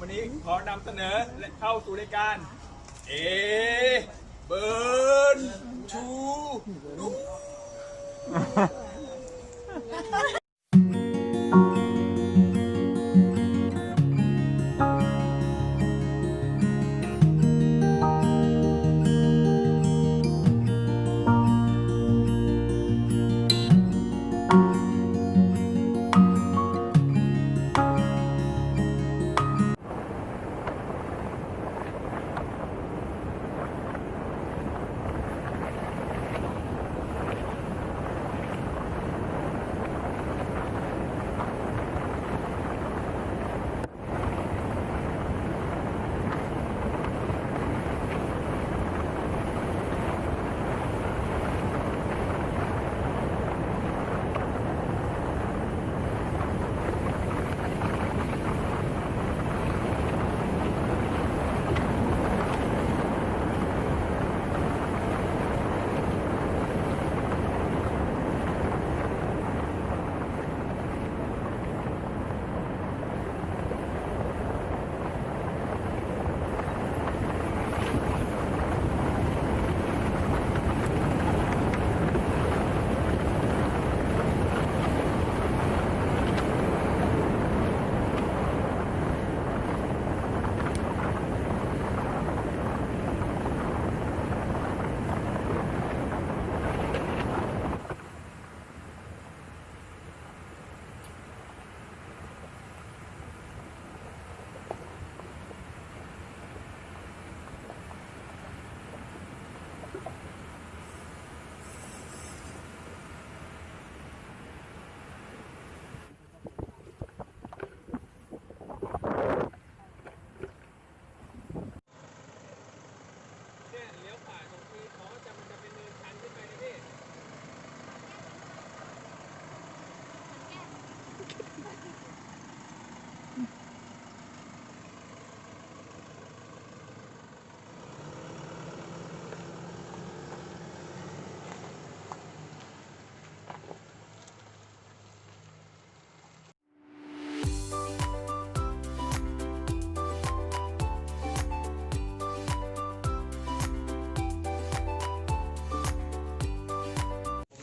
วันนี้ขอนำเสนอและเข้าสู่รายการ เอ เบิร์นชูดู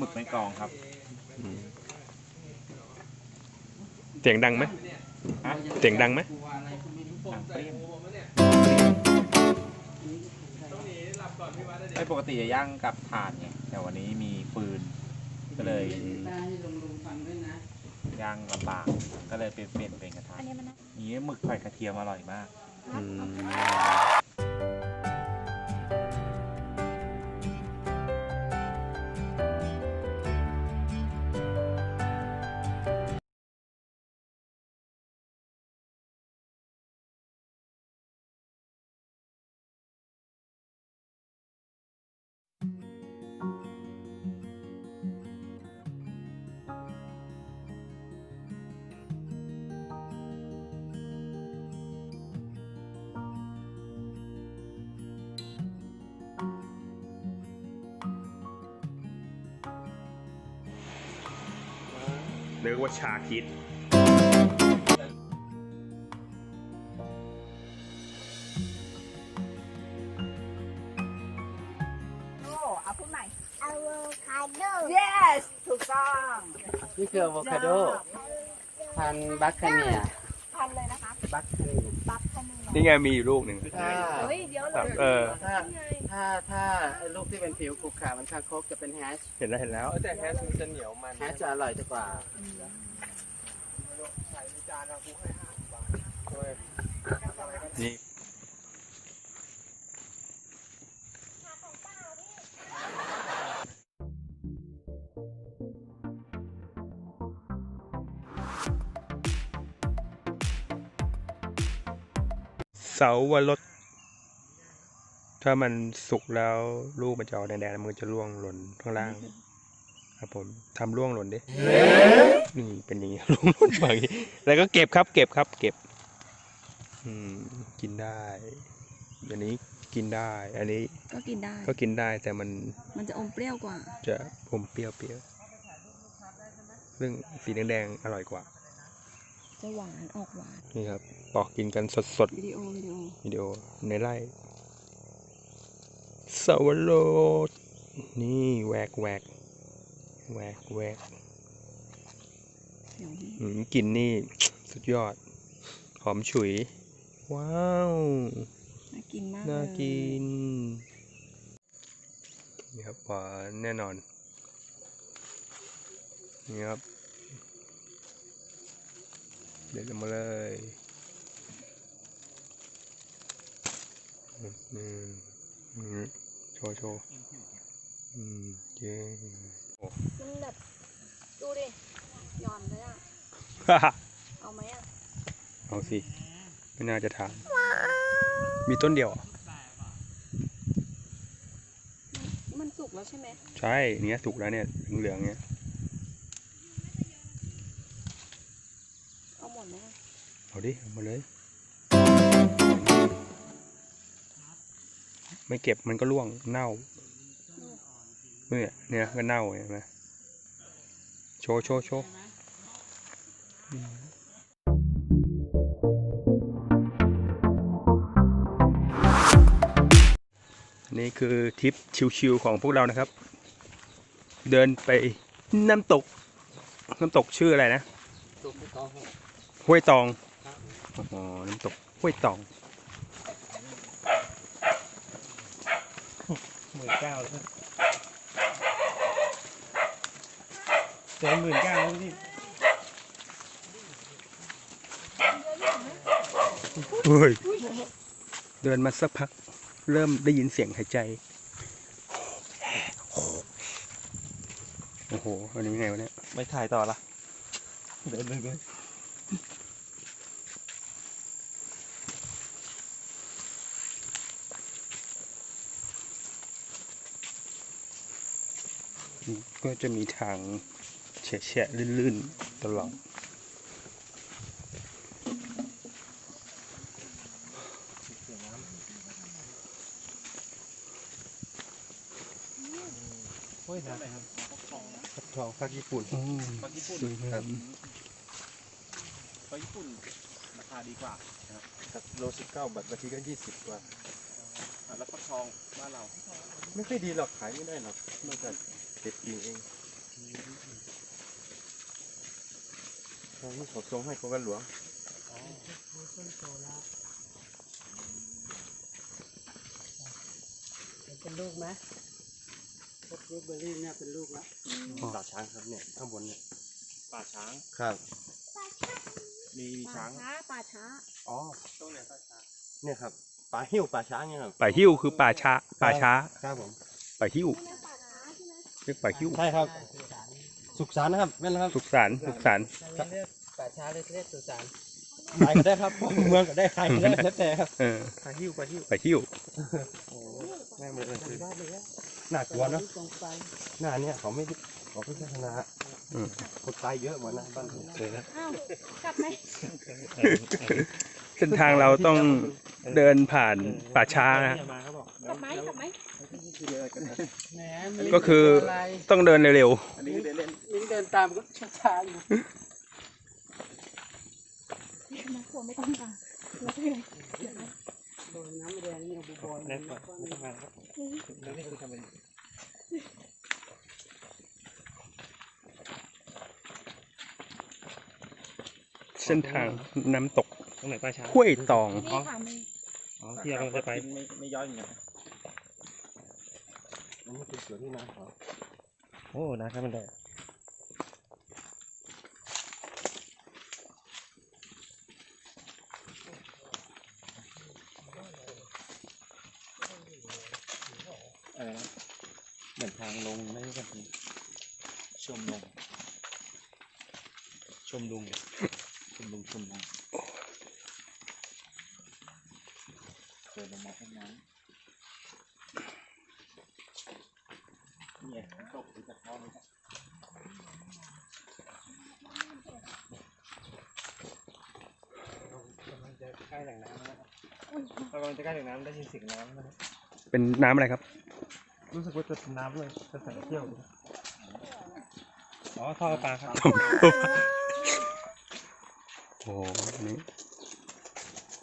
หมึกในกองครับ เสียงดังไหมฮะ เสียงดังไหมหนังเปรี้ยงต้องหนีหลับก่อนพี่วัดได้เด็ไอ้ปกติจะย่างกับถ่านไงแต่วันนี้มีฟืน ก็เลยได้ให้ลุงลุงฟังด้วยนะย่างลำบาก ก็เลยเปลี่ยนเปลี่ยนเป็นกระทะอันนี้มันนะ นี้หมึกไข่กระเทียมอร่อยมาก อืม เรียกว่าชาคิด โอ้เอาพูดใหม่ avocado yes ถูกต้องนี่คืออะโวคาโดพันธุ์บัคคาเนียพันเลยนะคะ บัคคาเนียบัฟคานีนี่ไงมีอยู่ลูกหนึ่ง ถ้าเฮ้ย เดี๋ยวครับเลยเออ ถ้า ถ้าถ้าไอ้ลูกที่เป็นผิวขรุขระมันคางคกจะเป็นแฮชเห็นแล้วเห็นแล้วแต่แฮชมันจะเหนียวมันแฮชจะอร่อยกว่านี่เสาวรส ถ้ามันสุกแล้วลูกมันจะออกแดงๆมันจะร่วงหล่นข้างล่าง ครับผมทำร่วงหล่นดินี่เป็นอย่างนี้ร่วงหล่นมาอย่างนี้แล้วก็เก็บครับ เก็บครับ เก็บ อืม กินได้อันนี้กินได้ อันนี้ก็กินได้ ก็กินได้แต่มันมันจะอมเปรี้ยวกว่า จะอมเปรี้ยวเปรี้ยวซึ่งสีแดงๆอร่อยกว่า จะหวานออกหวานนี่ครับปอกกินกันสดวิดีโอวิดีโอๆวิดีโอในไร่ สวรสนี่แหวกแหวกแหวกแหวกเดี๋ยวนี้อืมกลิ่นนี่สุดยอด หอมฉุย ว้าว น่ากินมากน่าเลยกินนี่ครับหวานแน่นอนนี่ครับ เด็ดลงมาเลยอืมอืมอืมโชว์โชว์อืมเจ๊มันแบบดูดิหย่อนเลยอะฮ่าฮ่าเอาไหมอะ เอาสิ ไม่น่าจะทานมีต้นเดียวเหรอมันสุกแล้วใช่ไหม ใช่ เนี้ยสุกแล้วเนี่ยเหลืองๆเนี่ยเอาหมดไหมอะเอาดิ เอามาเลย ไม่เก็บมันก็ร่วงเน่าเนี่ยเนี่ยก็เน่าเห็นไหมโชว์โชว์โชว์อืมนี่คือทริปชิวๆของพวกเรานะครับ เดินไปน้ำตก น้ำตกชื่ออะไรนะถูกต้องครับห้วยตองอ๋อน้ำตกห้วยตอง หมื่นเก้าแล้วเจอหมื่นเก้าแล้วพี่เฮ้ยเดินมาสักพัก เริ่มได้ยินเสียงหายใจ โอ้โหอันนี้ไงวะเนี่ย ไม่ถ่ายต่อละ เดินเลย ก็จะมีทางแฉะๆลื่นๆตลอดเฮ้ยนะทองภาคญี่ปุ่นฟักญี่ปุ่นสวยงามฟักญี่ปุ่นราคาดีกว่านะครับโลสิบเก้าบาทบางทีก็ยี่สิบกว่าอะแล้วฟักทองบ้านเรา ไม่ค่อยดีหรอกขายไม่ได้หรอกนอกจาก เด็ดกินเองทางนี้เขาทรงให้โคกันหลวงเป็นลูกไหมพวกบลูเบอร์รี่เนี่ยเป็นลูกละป่าช้างครับเนี่ยข้างบนเนี่ยป่าช้างครับมีมีช้างป่าช้าป่าช้าอ๋อต้นไหนป่าช้างเนี่ยครับป่าหิ้วป่าช้างเนี่ยครับป่าหิ้วคือป่าช้าป่าช้าครับผมป่าหิ้ว รียกป่าหิ้ว ใช่ครับ สุขสารนะครับแม่นแล้วครับสุขสารสุขสารถ้าเรียกป่าช้าเรียกเรียกสุสานขายก็ได้ครับเมืองก็ได้ขายก็ได้แล้วแต่ครับเออป่าหิ้วป่าหิ้วป่าหิ้ว แม่เมืองเลยคือบ้านเลยอะน่ากลัวเนอะตรงไปหน้าเนี่ยเขาไม่ได้เขาไม่พัฒนาอืม คนตายเยอะเหมือนนะบ้านผมเคยนะ อ้าวกลับไหม เส้นทางเราต้องเดินผ่านป่าช้านะมาเขาบอกกลับไหมกลับไหมแหมมีก็คืออะไรต้องเดินเร็วอันนี้เดินเล่นมิ้นเดินตามก็ช้าๆอยู่นะกลัวไม่ต้องการแล้วเป็นไงเดี๋ยวนะโดนน้ำแดงนี่เอาบุบอยเล่นมาก่อนไม่ทำงานครับแล้วนี่คือทำเป็นๆ เส้นทางน้ำตก ตรงไหนป่าช้างห้วยตอง นี่ค่ะมีอ๋อที่เราจะไปไม่ไม่ย้อนอย่างเงี้ยอันนี้เป็นสวนที่นาเขาโอ้นะครับมันได้อะไรนะเหมือนทางลงไม่ใช่กันชมลง ชมลุงชมลุงชมลุงเดินลงมาข้างน้ำเนี่ยตกอยู่จากท้องเลยครับกำลังจะใกล้แหล่งน้ำแล้วนะครับเรากำลังจะใกล้แหล่งน้ำได้ยินเสียงน้ำนะครับเป็นน้ำอะไรครับ รู้สึกว่าจะเป็นน้ำด้วยจะใส่เที่ยวด้วยอ๋อท่อประปาครับโอ้โหอันนี้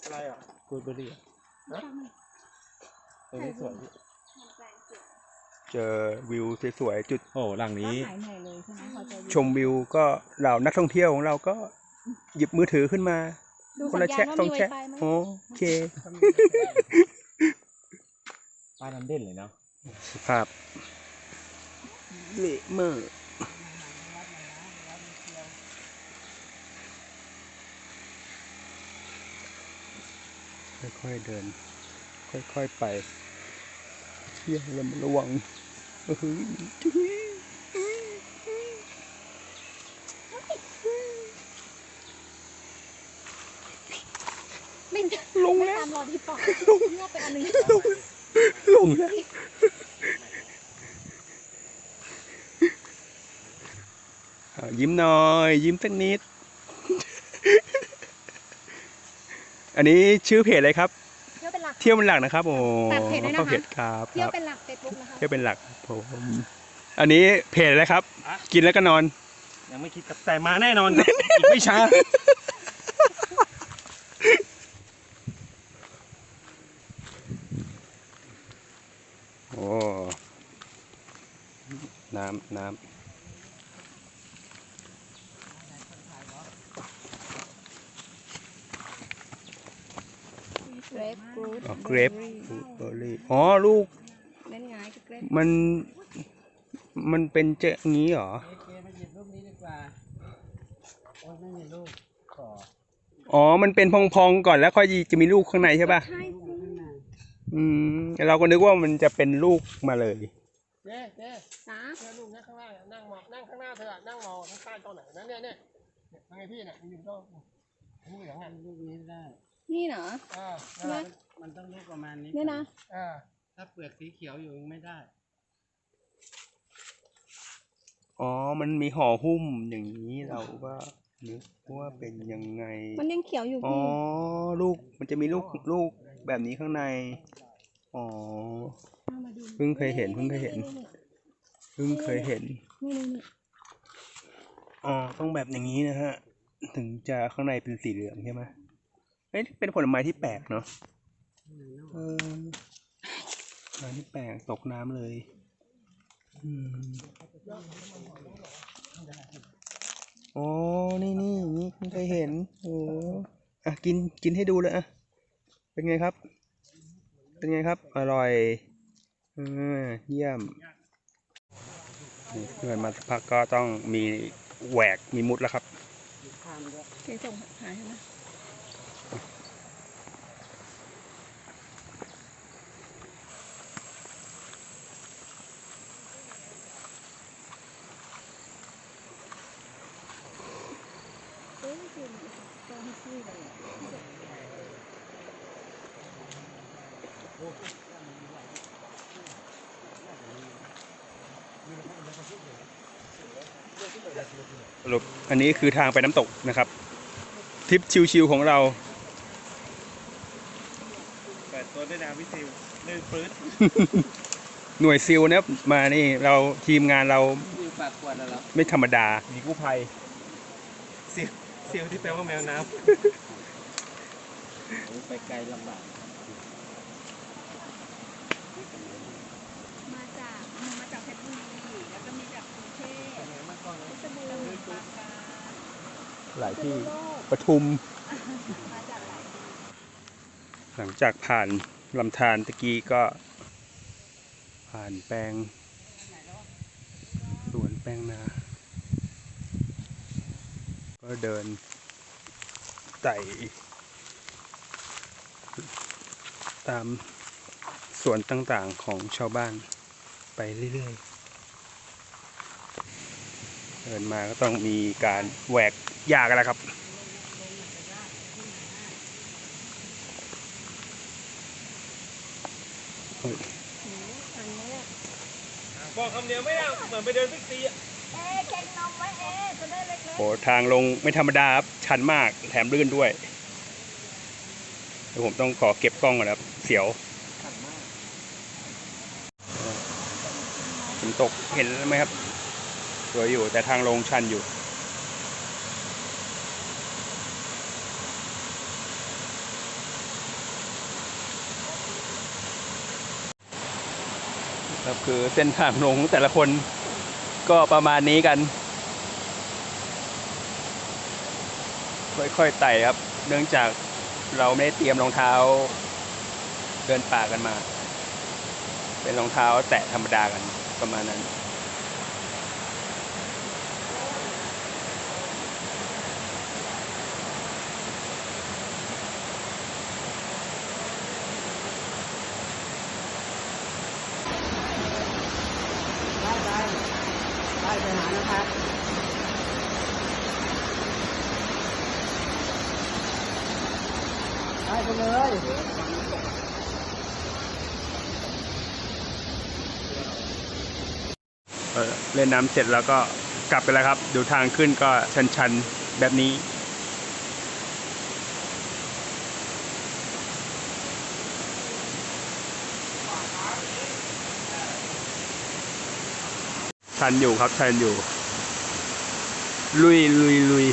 อะไรอะกูดเบอร์รี่อะ ตัวนี้สวยพี่เจอวิวสวยๆจุดโอ้หลังนี้ หายเหนื่อยเลยใช่ไหมพอเจอชมวิวก็เหล่านักท่องเที่ยวของเราก็หยิบมือถือขึ้นมา ดูคนสัละญญาแชะณว่าสองมีไวแชะไฟไหมโอเคป้ายน้ำเด่นเลยเนาะสภาพเละเมอร์ ค่อยๆเดิน ค่อยๆไปเที่ยวระมัดระวังเออหือไม่ลงไม่แล้วตามรอที่ปอกเงียบไปอันนึงลงแล้วอะยิ้มหน่อย ยิ้มสักนิด อันนี้ชื่อเพจอะไรครับ เที่ยวเป็นหลัก เที่ยวเป็นหลักนะครับโอ้ฝากเพจด้วยนะคะเข้าเพจครับเที่คยวรับเป็นหลักเฟซบุ๊กนะคะ เที่ยวเป็นหลักผมอันนี้เพจอะไรครับกินแล้วก็นอน ยังไม่คิดกับแต่มาแน่นอนครับ อีกไม่ช้า โอ้ น้ำน้เรฟฟรูตำอ๋อเกรปเบอร์รี่อ๋อลูกเล่นง่ายกับเกรฟมัน มันเป็นเจ๊งี้เหรอเจ๊มาหยิบรูปนี้ดีกว่าโอ้ยไม่มีรูปขออ๋อ มันเป็นพองๆก่อนแล้วค่อยจะมีลูกข้างในใช่ป่ะ ใช่รูปข้างในอืม เราก็นึกว่ามันจะเป็นลูกมาเลย เจ๊เจ๊นะเจ๊รูปนั่งข้างล่างอะนั่งมองนั่งข้างหน้าเธออะนั่งมองข้างใต้ตรงไหนนั่นเนี่ยเนี่ยเนี่ยทางไงพี่เนี่ยมันอยู่ตรงอันนี้เหลืองอะรูปนี้ได้ นี่เหรอ อ่าใช่ไหมมันต้องรูปประมาณนี้เนี่ยนะ อ่าถ้าเปลือกสีเขียวอยู่ยังไม่ได้ อ๋อ มันมีห่อหุ้มอย่างนี้เราก็นึกว่าเป็นยังไง มันยังเขียวอยู่อ๋อ พี่ ลูก มันจะมีลูกลูกแบบนี้ข้างใน อ๋อ เอามาดูเพิ่งเคยเห็นเพิ่งเคยเห็น เพิ่งเคยเห็น นี่นี่นี่อ๋อ ต้องแบบอย่างนี้นะฮะ ถึงจะข้างในเป็นสีเหลืองใช่ไหม เอ้ยเป็นผลไม้ที่แปลกเนาะเออผลไม้ที่แปลกตกน้ำเลย อืมอ๋อ นี่นี่อย่างนี้เพิ่งเคยเห็น โอ้อะกินกินให้ดูเลยอะ เป็นไงครับ เป็นไงครับ อร่อยอ่าเยี่ยมนี่เดินมาสักพักก็ต้องมีแหวกมีมุดแล้วครับเจ๊ส่งหาใช่ไหม สรุปอันนี้คือทางไปน้ำตกนะครับทริปชิวๆของเราเปิดตัวด้วยน้ำวิซิลลื่นปื๊ดหน่วยซิลนะครับมานี่เราทีมงานเราอยู่ปากขวดแล้วเหรอไม่ธรรมดา มีกู้ภัยซิลซิลที่แปลว่าแมวน้ไปไกลลำบาก มาจากมาจากเพชรบุรีแล้วก็มีจากกรุงเทพเพชรบูรณ์ปราการหลายที่ณุโลกปทุม มาจากหลายที่หลังจากผ่านลำธารตะกี้ก็ ผ่านแปลง สวนแปลงนา ก็เดินไต่ตาม สวนต่างๆของชาวบ้านไปเรื่อยๆ เดินมาก็ต้องมีการแหวกหญ้ากันแล้วครับอันนี้แหละำบอกคำเดียวไม่ได้เหมือนไปเดินบิ๊กซีอะเอ๊ะเก่งนมไว้เอ๊ะจะได้เล็กโอ้ทางลงไม่ธรรมดาครับ ชันมากแถมลื่นด้วยเดี๋ยวผมต้องขอเก็บกล้องก่อนนะครับ เสียว ฝนตกเห็นไหมครับ สวยอยู่แต่ทางลงชันอยู่ ครับคือเส้นทางลงแต่ละคนก็ประมาณนี้กัน ค่อยๆไต่ครับ เนื่องจากเราไม่ได้เตรียมรองเท้าเดินป่ากันมา เป็นรองเท้าแตะธรรมดากัน ประมาณนั้น ได้ไปได้ไปหานะครับได้ไปเลย เล่นน้ำเสร็จแล้วก็กลับไปแล้วครับ ดูทางขึ้นก็ชันๆ แบบนี้ ชันอยู่ครับชันอยู่ ลุยลุยลุย